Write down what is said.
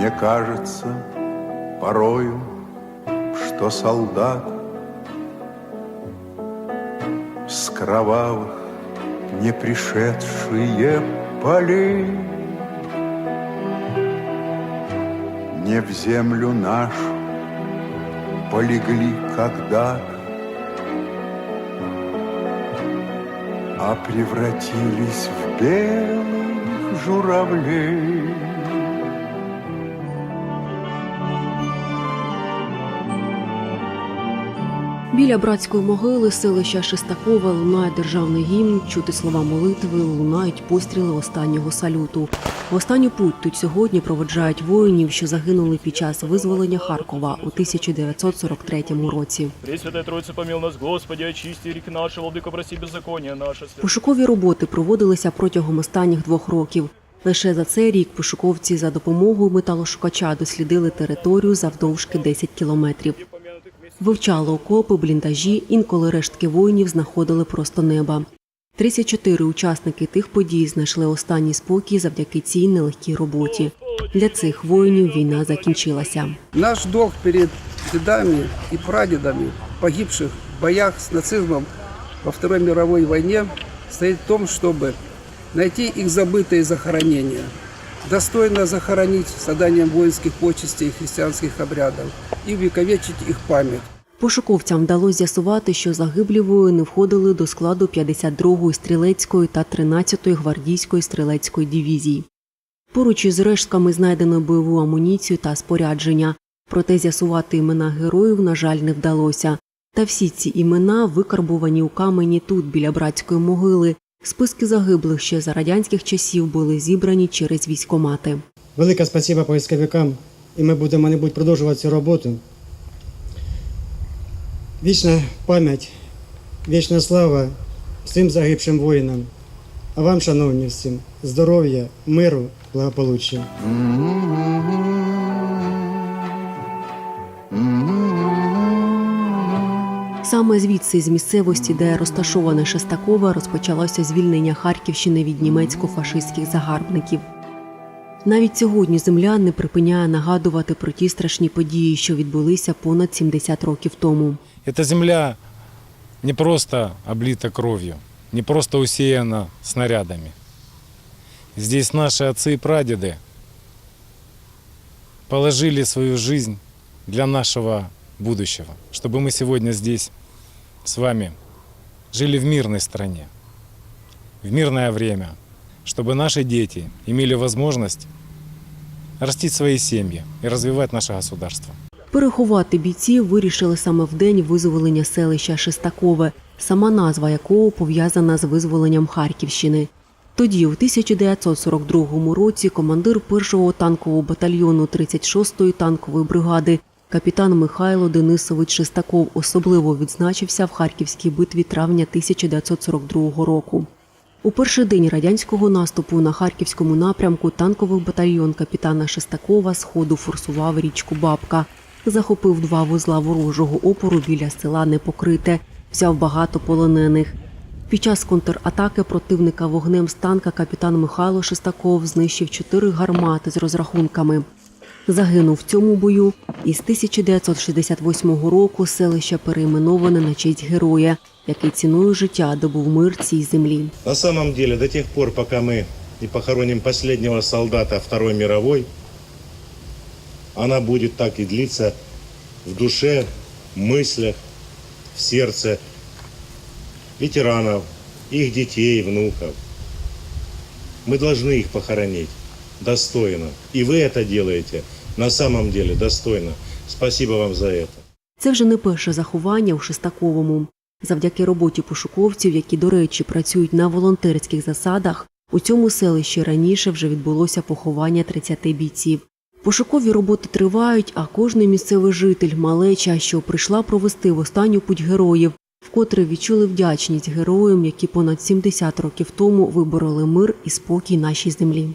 Мне кажется порою, что солдат С кровавых не пришедшие полей Не в землю нашу полегли когда-то А превратились в белых журавлей Біля братської могили селища Шестакова лунає державний гімн, чути слова молитви, лунають постріли останнього салюту. В останню путь тут сьогодні проводжають воїнів, що загинули під час визволення Харкова у 1943 році. Пресвятая Троица, помил нас, Господи, очисти рік наші, владико, прости беззаконня наше. Пошукові роботи проводилися протягом останніх двох років. Лише за цей рік пошуковці за допомогою металошукача дослідили територію завдовжки 10 кілометрів Вивчали окопи, бліндажі, інколи рештки воїнів знаходили просто неба. 34 учасники тих подій знайшли останній спокій завдяки цій нелегкій роботі. Для цих воїнів війна закінчилася. Наш долг перед дедами и прадедами, погибших в боях с нацизмом во Второй мировой войне, стоит в том, чтобы найти их забытые захоронения, достойно захоронить созданием воинских почестей и христианских обрядов и их память. Пошуковцям вдалося з'ясувати, що загиблі воїни входили до складу 52-ї стрілецької та 13-ї гвардійської стрілецької дивізій. Поруч із рештками знайдено бойову амуніцію та спорядження, проте з'ясувати імена героїв, на жаль, не вдалося. Та всі ці імена викарбувані у камені тут, біля братської могили. Списки загиблих ще за радянських часів були зібрані через військомати. Велике спасибо поисковикам, і ми будемо, мабуть, продовжувати цю роботу. Вічна пам'ять, вічна слава всім загибшим воїнам. А вам, шановні всім, здоров'я, миру, благополуччя. Саме звідси з місцевості, де розташоване Шестакове, розпочалося звільнення Харківщини від німецько-фашистських загарбників. Навіть сьогодні земля не припиняє нагадувати про ті страшні події, що відбулися понад 70 років тому. Эта земля не просто облита кровью, не просто усеяна снарядами. Здесь наши отцы и прадеды положили свою жизнь для нашего будущего, чтобы мы сегодня здесь с вами жили в мирной стране, в мирное время, чтобы наши дети имели возможность растить свои семьи и развивать наше государство. Переховати бійців вирішили саме в день визволення селища Шестакове, сама назва якого пов'язана з визволенням Харківщини. Тоді, у 1942 році, командир 1-го танкового батальйону 36-ї танкової бригади капітан Михайло Денисович Шестаков особливо відзначився в Харківській битві травня 1942 року. У перший день радянського наступу на харківському напрямку танковий батальйон капітана Шестакова сходу форсував річку Бабка, захопив два вузла ворожого опору біля села Непокрите, взяв багато полонених. Під час контратаки противника вогнем з танка капітан Михайло Шестаков знищив чотири гармати з розрахунками. Загинув в цьому бою, і з 1968 року селище перейменоване на честь героя, який ціною життя добув мир цій землі. На самом деле, до тех пор, пока мы не похороним последнего солдата Второй мировой, она будет так и длиться в душе, мыслях, в сердце ветеранов, их детей, внуков. Мы должны их похоронить достойно. И вы это делаете на самом деле достойно. Спасибо вам за это. Це вже не перше заховання у Шестаковому. Завдяки роботі пошуковців, які, до речі, працюють на волонтерських засадах, у цьому селищі раніше вже відбулося поховання 30 бійців. Пошукові роботи тривають, а кожний місцевий житель, малеча, що прийшла провести в останню путь героїв, вкотре відчули вдячність героям, які понад 70 років тому вибороли мир і спокій нашій землі.